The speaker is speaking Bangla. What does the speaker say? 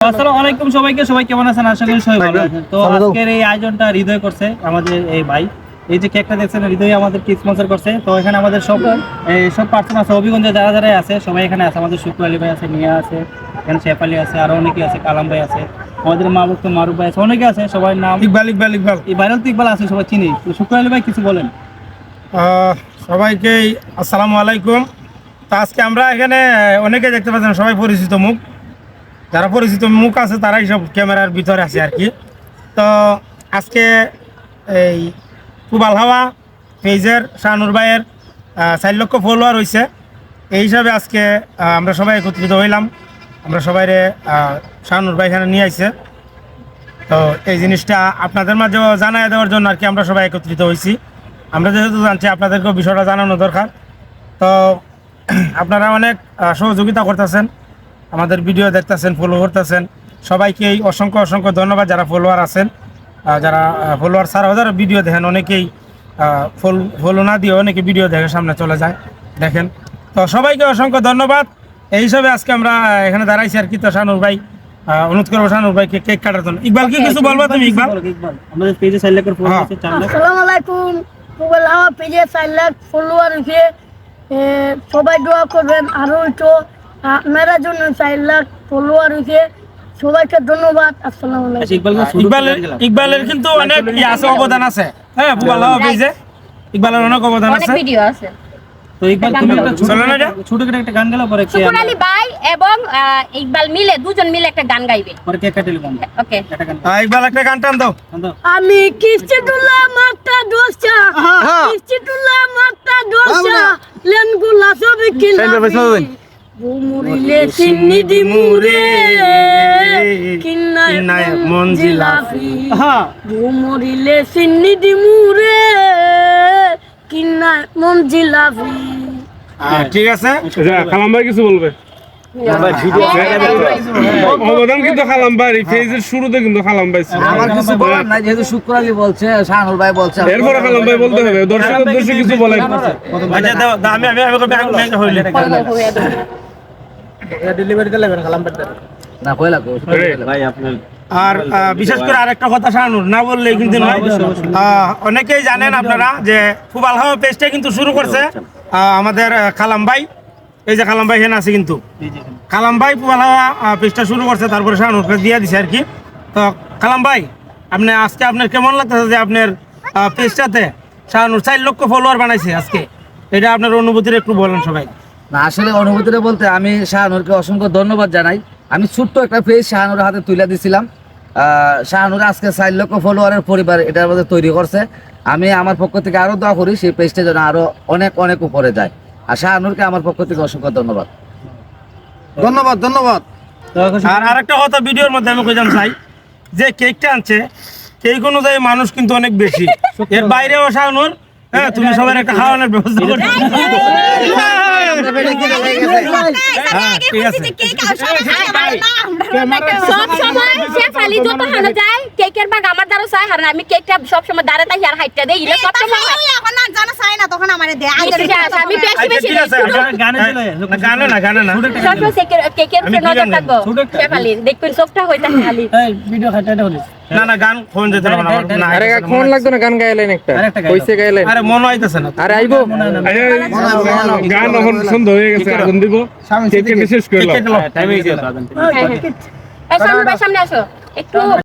আসসালামু আলাইকুম সবাইকে সবাই কেমন আছেন? আশা করি সবাই ভালো তো আজকের এই আয়োজনটা হৃদয় করছে আমাদের এই ভাই। এই যে কেকটা দেখছেন হৃদয় আমাদের কি স্পন্সর করছে। তো এখানে আমাদের সব সব পার্সন আছে অভিগঞ্জে যারা যারা আছে সবাই এখানে আছে। আমাদের শুক্র আলী ভাই আছে মিয়া আছে এখানে শেফালি আছে আরও অনেকে আছে কালাম ভাই আছে আমাদের মা ভক্ত মারুফ ভাই আছে অনেকে আছে সবার নাম ইকবাল ইকবাল ইকবাল। এই ভাইরাল তো ইকবাল আছে সবাই চিনি। তো শুক্র আলী ভাই কিছু বলেন। আহ, সবাইকে আসসালামু আলাইকুম। তো আজকে আমরা এখানে অনেকে দেখতে পাচ্ছেন সবাই পরিচিত মুখ। যারা পরিচিত মুখ আছে, তারাই সব ক্যামেরার ভিতরে আছে আর কি। তো আজকে এই কুবাল হাওয়া পেজের শাহনুর ভাইয়ের চার লক্ষ ফলোয়ার হয়েছে এই হিসাবে আজকে আমরা সবাই একত্রিত হইলাম। আমরা সবাই শাহনুর ভাই এখানে নিয়ে আইছে। তো এই জিনিসটা আপনাদের মাঝেও জানাই দেওয়ার জন্য আর কি আমরা সবাই একত্রিত হয়েছি আমরা যেহেতু জানছি, আপনাদেরকেও বিষয়টা জানানো দরকার। তো আপনারা অনেক সহযোগিতা করতেছেন। আমাদের ভিডিও দেখতেছেন ফলো করতেছেন সবাইকেই অসংখ্য অসংখ্য ধন্যবাদ যারা ফলোয়ার আছেন। যারা ফলোয়ার ছাড়াও যারা ভিডিও দেখেন অনেকেই ফল ফলো না দিয়ে অনেকে ভিডিও দেখে সামনে চলে যায়। দেখেন তো সবাইকে অসংখ্য ধন্যবাদ। এই হিসাবে আজকে আমরা এখানে দাঁড়াইছি আর কি তো শানুর ভাই অনুরোধ করব শানুর ভাইকে কেক কাটার জন্য। ইকবাল কি কিছু বলবা তুমি ইকবাল? বলো, ইকবাল আমাদের পেজে চার লাখের ফলো হ্যাঁ। আছে চার লাখ। আসসালামু আলাইকুম। মোবাইল আমার পেজে চার লাখ ফলোয়ার হয়েছে সবাই দোয়া করবেন আরও একটু আপনারা জন্য চার লাখ ফলোয়ার হয়েছে। সবাইকে ধন্যবাদ। আসসালামু আচ্ছা আলাইকুম ইকবাল ইকবালের ইকবালের কিন্তু অনেক ইয়ে আছে অবদান আছে। হ্যাঁ বুবাল পেজে ইকবালের অনেক অবদান অনেক ভিডিও আছে। তো ইকবাল তুমি একটা চলো না? ছোট করে একটা গান গেলে পরে কে আলী ভাই এবং ইকবাল মিলে দুজন মিলে একটা গান গাইবে। পরে গান ওকে। একটা গান ইকবাল একটা গান টান দাও। দাও। আমি কিস্তি তুলা মাত্রা দোষা কিস্তি তুলা মাত্রা দোষা লেনগুলা সব কিনা বুমুরিলে চিনি দিমুরে কিন্নায় কিন্নায় মন মন জিলাফি হ্যাঁ বুমুরিলে সিন্নি দিমুরে কিন্নায় মন জিলাফি আহ, ঠিক আছে। কালাম ভাই কিছু বলবে? অবদান কিন্তু খালাম ভাই ফেজের শুরুতে কিন্তু খালাম ভাই আমার কিছু বলার নাই যেহেতু শুক্র আলী বলছে শাহনুর ভাই বলছে এরপরে খালাম ভাই বলতে হবে দর্শকের উদ্দেশ্যে কিছু বলেন দাও দাও, আমি আমি আমি আমি আমি হইলে না কইলা কো আর বিশেষ করে আরেকটা কথা শাহানুর না বললে কিন্তু নয়। অনেকেই জানেন আপনারা যে খুব আলহামা পেজটা কিন্তু শুরু করছে আহ, আমাদের খালাম ভাই। এই যে খালাম ভাই এখানে আছে কিন্তু। কালাম ভাই পুবালহাওয়া পেজটা শুরু করছে তারপরে শাহানুরকে দিয়ে দিছে আর কি। তো কালাম ভাই আপনি আজকে আপনার কেমন লাগতেছে যে আপনার পেজটাতে শাহানুর চার লক্ষ ফলোয়ার বানাইছে আজকে? এটা আপনার অনুভূতির একটু বলেন সবাই। না আসলে অনুভূতিটা বলতে আমি শাহানুরকে অসংখ্য ধন্যবাদ জানাই। আমি ছোট্ট একটা পেজ শাহানুরের হাতে তুলে দিছিলাম। আহ, শাহানুর আজকে চার লক্ষ ফলোয়ারের পরিবার এটার মধ্যে তৈরি করছে। আমি আমার পক্ষ থেকে আরও দোয়া করি সেই পেজটা যেন আরও অনেক অনেক উপরে যায়। আর শাহানুরকে আমার পক্ষ থেকে অসংখ্য ধন্যবাদ ধন্যবাদ ধন্যবাদ আর আরেকটা কথা ভিডিওর মধ্যে আমি কইতাম চাই যে কেকটা আনছে কেক অনুযায়ী মানুষ কিন্তু অনেক বেশি এর বাইরে বাইরেও শাহনুর হ্যাঁ তুমি সবার একটা খাওয়ানোর ব্যবস্থা করছ হ্যাঁ ঠিক আছে সব কেকের বাগ আমার দ্বারা চাই আর আমি কেকটা সব সময় দাঁড়া তাই আর হাইটটা দেই ইলে সব সময় হয়। এখন আর জানা চাই না তখন আমারে দে আগে আমি বেশি আচ্ছা বেশি শুধু- গানে চলে না, গানে না গানে না। সবসময় কেকের কেকের উপরে নজর ছোট শেফালি দেখবেন চোখটা হইতা খালি। এই ভিডিও খাইতে হলিস না না গান ফোন যেতে না না আরে আইতেছে না, কোন লাগতো না গান গাইলেন একটা। আরেকটা গাইলাম। কইছে আরে মনে হইতেছে না। আরে আইবো। গান এখন সন্ধ্যা হয়ে গেছে আগুন দিব। কেক কেটে করলাম। টাইম হয়ে গেছে হ্যাঁ, হ্যাঁ। এই সামনে ভাই, সামনে আসো। একটু